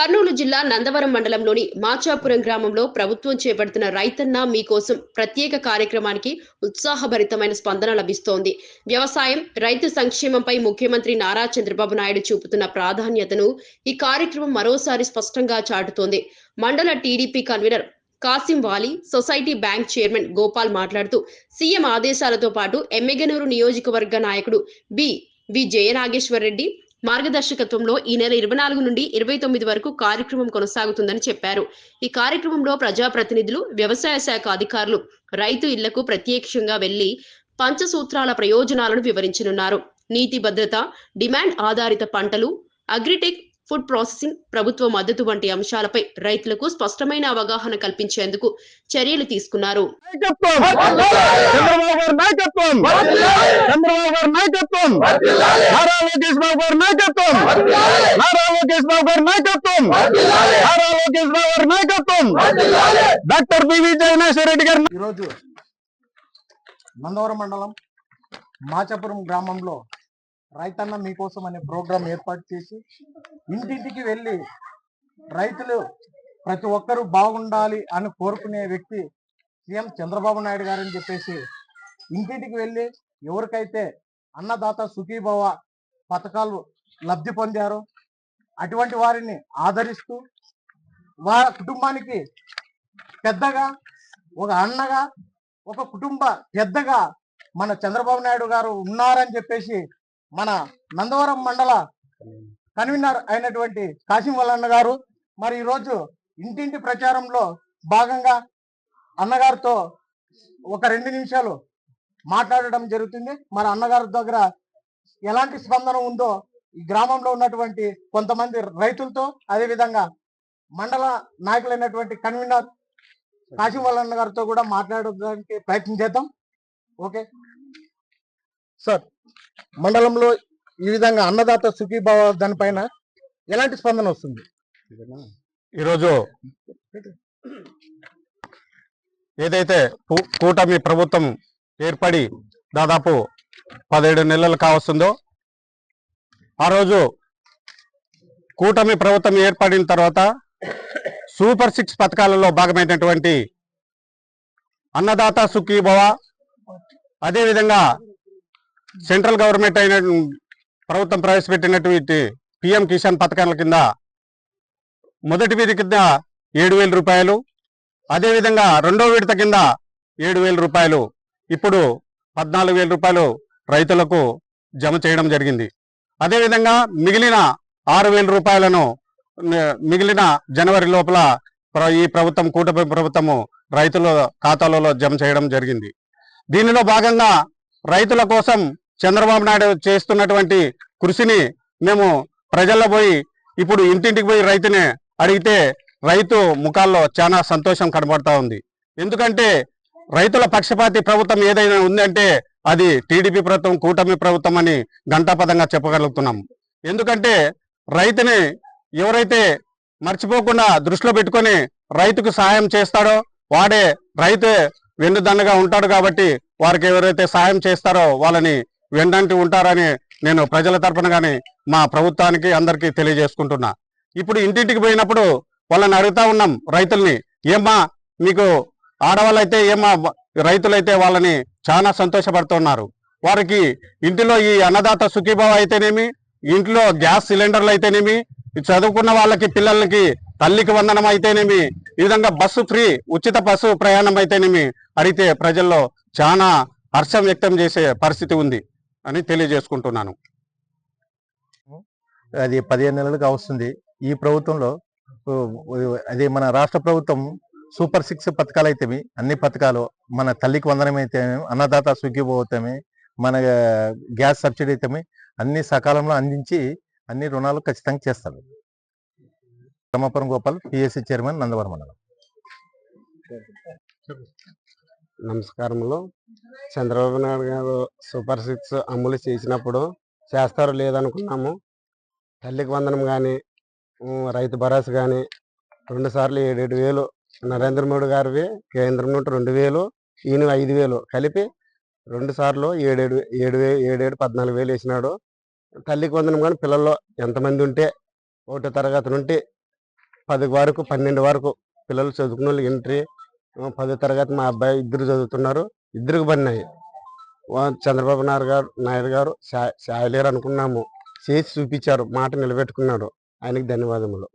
కర్నూలు జిల్లా నందవరం మండలంలోని మాచాపురం గ్రామంలో ప్రభుత్వం చేపడుతున్న రైతన్న మీకోసం ప్రత్యేక కార్యక్రమానికి ఉత్సాహభరితమైన స్పందన లభిస్తోంది. వ్యవసాయం రైతు సంక్షేమంపై ముఖ్యమంత్రి నారా చంద్రబాబు నాయుడు చూపుతున్న ప్రాధాన్యతను ఈ కార్యక్రమం మరోసారి స్పష్టంగా చాటుతోంది. మండల TDP convener Kasim Vali society bank chairman Gopal మాట్లాడుతూ సీఎం ఆదేశాలతో పాటు ఎమ్మెగనూరు నియోజకవర్గ నాయకుడు బి. వి. జయనాగేశ్వర్ రెడ్డి మార్గదర్శకత్వంలో ఈ నెల ఇరవై నాలుగు నుండి ఇరవై తొమ్మిది వరకు కార్యక్రమం కొనసాగుతుందని చెప్పారు. ఈ కార్యక్రమంలో ప్రజాప్రతినిధులు వ్యవసాయ శాఖ అధికారులు రైతు ఇళ్ళకు ప్రత్యక్షంగా వెళ్ళి పంచసూత్రాల ప్రయోజనాలను వివరించనున్నారు. నీతి భద్రత డిమాండ్ ఆధారిత పంటలు అగ్రిటెక్ ఫుడ్ ప్రాసెసింగ్ ప్రభుత్వ మద్దతు వంటి అంశాలపై రైతులకు స్పష్టమైన అవగాహన కల్పించేందుకు చర్యలు తీసుకున్నారు. డాక్టర్ బివి గారి ఈరోజు మండలం మాచాపురం గ్రామంలో రైతన్న మీకోసం అనే ప్రోగ్రాం ఏర్పాటు చేసి ఇంటింటికి వెళ్ళి రైతులు ప్రతి ఒక్కరూ బాగుండాలి అని కోరుకునే వ్యక్తి సీఎం చంద్రబాబు నాయుడు గారు అని చెప్పేసి ఇంటింటికి వెళ్ళి ఎవరికైతే అన్నదాత సుఖీభవ పథకాలు లబ్ధి పొందారు అటువంటి వారిని ఆదరిస్తూ వారి కుటుంబానికి పెద్దగా ఒక అన్నగా ఒక కుటుంబ పెద్దగా మన చంద్రబాబు నాయుడు గారు ఉన్నారని చెప్పేసి మన నందవరం మండల కన్వీనర్ అయినటువంటి కాశీం వల్లన్న గారు మరి ఈరోజు ఇంటింటి ప్రచారంలో భాగంగా అన్నగారితో ఒక రెండు నిమిషాలు మాట్లాడడం జరుగుతుంది. మరి అన్నగారి దగ్గర ఎలాంటి స్పందన ఉందో ఈ గ్రామంలో ఉన్నటువంటి కొంతమంది రైతులతో అదేవిధంగా మండల నాయకులైనటువంటి కన్వీనర్ కాశీం వల్లన్న గారితో కూడా మాట్లాడడానికి ప్రయత్నం చేద్దాం. ఓకే. సార్ మండలంలో ఈ విధంగా అన్నదాత సుఖీభావ దానిపైన ఎలాంటి స్పందన వస్తుంది? ఈరోజు ఏదైతే కూటమి ప్రభుత్వం ఏర్పడి దాదాపు పదిహేడు నెలలు కావస్తుందో ఆ రోజు కూటమి ప్రభుత్వం ఏర్పడిన తర్వాత సూపర్ సిక్స్ పథకాలలో భాగమైనటువంటి అన్నదాత సుఖీభవ అదేవిధంగా సెంట్రల్ గవర్నమెంట్ అయిన ప్రభుత్వం ప్రవేశపెట్టినటువంటి పిఎం కిసాన్ పథకాల కింద మొదటి విధి కింద ఏడు వేల రూపాయలు అదేవిధంగా రెండో విడత కింద ఏడు వేల రూపాయలు. ఇప్పుడు పద్నాలుగు వేల రూపాయలు రైతులకు జమ చేయడం జరిగింది. అదేవిధంగా మిగిలిన ఆరు వేల రూపాయలను మిగిలిన జనవరి లోపల ఈ ప్రభుత్వం కూటమి ప్రభుత్వము రైతుల ఖాతాలలో జమ చేయడం జరిగింది. దీనిలో భాగంగా రైతుల కోసం చంద్రబాబు నాయుడు చేస్తున్నటువంటి కృషిని మేము ప్రజల్లో పోయి ఇప్పుడు ఇంటింటికి పోయి రైతుని అడిగితే రైతు ముఖాల్లో చాలా సంతోషం కనబడతా ఉంది. ఎందుకంటే రైతుల పక్షపాతి ప్రభుత్వం ఏదైనా ఉందంటే అది టీడీపీ ప్రభుత్వం కూటమి ప్రభుత్వం అని ఘంటాపదంగా చెప్పగలుగుతున్నాం. ఎందుకంటే రైతుని ఎవరైతే మర్చిపోకుండా దృష్టిలో పెట్టుకొని రైతుకు సహాయం చేస్తాడో వాడే రైతే వెన్నుదన్నగా ఉంటాడు కాబట్టి వారికి ఎవరైతే సహాయం చేస్తారో వాళ్ళని వెండంటి ఉంటారని నేను ప్రజల తరపున కానీ మా ప్రభుత్వానికి అందరికీ తెలియజేసుకుంటున్నా. ఇప్పుడు ఇంటింటికి పోయినప్పుడు వాళ్ళని అడుగుతా ఉన్నాం రైతుల్ని ఏమ్మా మీకు ఆడవాళ్ళైతే ఏమ్మా రైతులైతే వాళ్ళని చాలా సంతోషపడుతున్నారు. వారికి ఇంటిలో ఈ అన్నదాత సుఖీభావ అయితేనేమి ఇంట్లో గ్యాస్ సిలిండర్లు అయితేనేమి చదువుకున్న వాళ్ళకి పిల్లలకి తల్లికి వందనం అయితేనేమి ఈ విధంగా బస్సు ఫ్రీ ఉచిత బస్సు ప్రయాణం అయితేనేమి అడిగితే ప్రజల్లో చాలా హర్షం వ్యక్తం చేసే పరిస్థితి ఉంది. అని తెలియజేసుకుంటున్నాను. అది పదిహేను నెలలుగా వస్తుంది ఈ ప్రభుత్వంలో అది మన రాష్ట్ర ప్రభుత్వం సూపర్ సిక్స్ పథకాలు అయితేమి అన్ని పథకాలు మన తల్లికి వందనం అయితే అన్నదాత సుఖీభవతమే మన గ్యాస్ సబ్సిడీ అయితేమి అన్ని సకాలంలో అందించి అన్ని రుణాలు ఖచ్చితంగా చేస్తారు. రమాపురం గోపాల్ పిఎస్సి చైర్మన్ నందవరం మండలం. నమస్కారములు. చంద్రబాబు నాయుడు గారు సూపర్ సిక్స్ అమలు చేసినప్పుడు చేస్తారు లేదనుకున్నాము. తల్లికి వందనం కానీ రైతు భరోసా కానీ రెండు సార్లు ఏడేడు వేలు నరేంద్ర మోడీ గారివి కేంద్రం నుండి రెండు వేలు ఈయన ఐదు వేలు కలిపి రెండు సార్లు ఏడేడు ఏడు వే ఏడేడు పద్నాలుగు వేలు వేసినాడు. తల్లికి వందనం కానీ పిల్లల్లో ఎంతమంది ఉంటే ఒకటో తరగతి నుండి పది వరకు పన్నెండు వరకు పిల్లలు చదువుకున్న వాళ్ళు ఎంట్రీ పదో తరగతి మా అబ్బాయి ఇద్దరు చదువుతున్నారు. ఇద్దరికి పడినాయి. వా- చంద్రబాబు నాయుడు గారు నాయుడు గారు సాయలేరు అనుకున్నాము. చేసి చూపించారు. మాట నిలబెట్టుకున్నాడు. ఆయనకి ధన్యవాదములు.